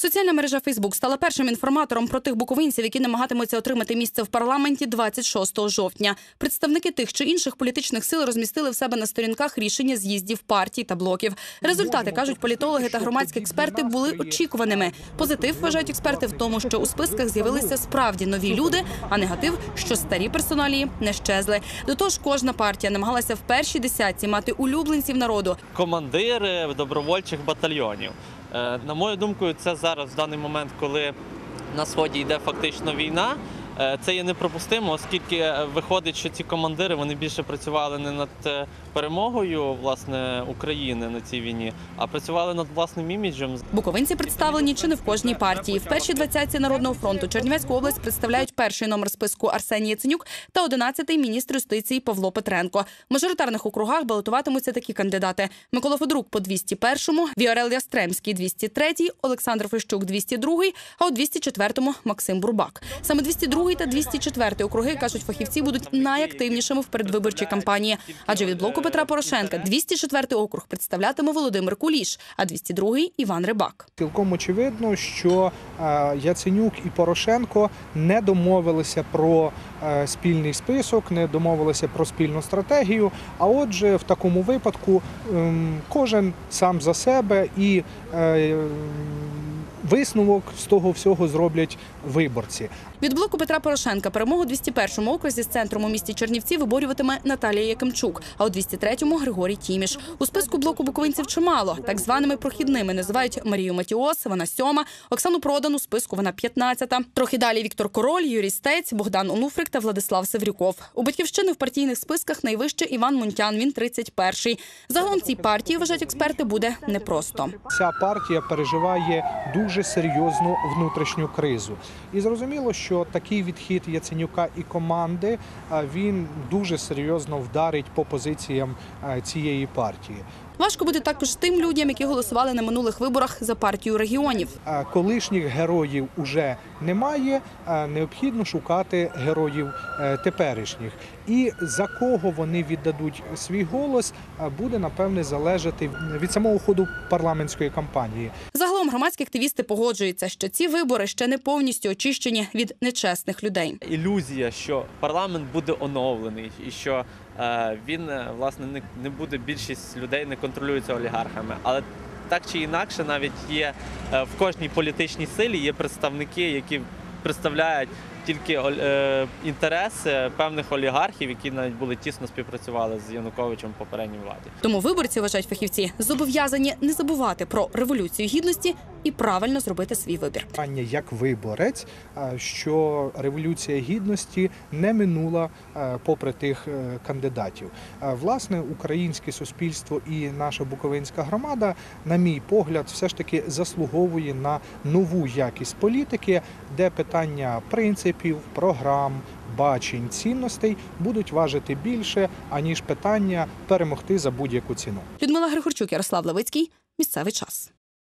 Соціальна мережа Фейсбук стала першим інформатором про тих буковинців, які намагатимуться отримати місце в парламенті 26 жовтня. Представники тих чи інших політичних сил розмістили в себе на сторінках рішення з'їздів партій та блоків. Результати кажуть політологи та громадські експерти були очікуваними. Позитив вважають експерти в тому, що у списках з'явилися справді нові люди, а негатив, що старі персоналії не щезли. До того ж, кожна партія намагалася в першій десятці мати улюбленців народу. командири добровольчих батальйонів. Е, На мою думку, це зараз в даний момент, коли на сході йде фактично війна. Е, Це є неприпустимо, оскільки е, виходить, що ці командири вони більше працювали не над е, перемогою власне України на цій війні, а працювали над власним іміджем. Буковинці представлені чи не в кожній партії. В першій двадцятці народного фронту Чернівецьку область представляють перший номер списку Арсеній Яценюк та одинадцятий міністр юстиції Павло Петренко. В мажоритарних округах балотуватимуться такі кандидати: Микола Федорук по 201-му, Віорел Ястремський 203-й, Олександр Фещук 202-й, а у 204-му Максим Бурбак. Саме 202-й та 204-й округи кажуть фахівці будуть найактивнішими в передвиборчій кампанії. Адже від блоку Петра Порошенка 204-й округ представлятиме Володимир Куліш, а 202-й – Іван Рибак. Цілком очевидно, що е, Яценюк і Порошенко не домовилися про е, спільний список, не домовилися про спільну стратегію. А отже, в такому випадку ем, кожен сам за себе і е, висновок з того всього зроблять виборці. Від блоку Петра Порошенка перемогу у 201-му окрузі з центром у місті Чернівці виборюватиме Наталія Якимчук, а у 203-му – Григорій Тіміш. У списку блоку буковинців чимало. Так званими прохідними називають Марію Матіос, вона сьома, Оксану Продан у списку вона 15-та. Трохи далі Віктор Король, Юрій Стець, Богдан Онуфрик та Владислав Севрюков. У батьківщини в партійних списках найвище Іван Мунтян, він 31-й. Загалом цій партії, вважають експерти, буде непросто. Ця партія переживає дуже серйозну внутрішню кризу. І зрозуміло, що такий відхід Яценюка і команди він дуже серйозно вдарить по позиціям цієї партії. Важко буде також тим людям, які голосували на минулих виборах за партію регіонів. Колишніх героїв уже немає. Необхідно шукати героїв е, теперішніх. І за кого вони віддадуть свій голос, буде напевне залежати від самого ходу парламентської кампанії. Громадські активісти погоджуються, що ці вибори ще не повністю очищені від нечесних людей. Ілюзія, що парламент буде оновлений і що е, він е, власне не, не буде більшість людей не контролюється олігархами, але так чи інакше, навіть є е, в кожній політичній силі є представники, які представляють тільки е, інтереси певних олігархів, які навіть були тісно співпрацювали з Януковичем в попередній владі. Тому виборці вважають фахівці зобов'язані не забувати про революцію гідності і правильно зробити свій вибір. Питання як виборець, що революція гідності не минула попри тих е, кандидатів. Власне, українське суспільство і наша буковинська громада, на мій погляд, все ж таки заслуговує на нову якість політики, де питання принципів, програм. Бачень цінностей будуть важити більше аніж питання перемогти за будь-яку ціну. Людмила Григорчук, Ярослав Левицький. Місцевий час.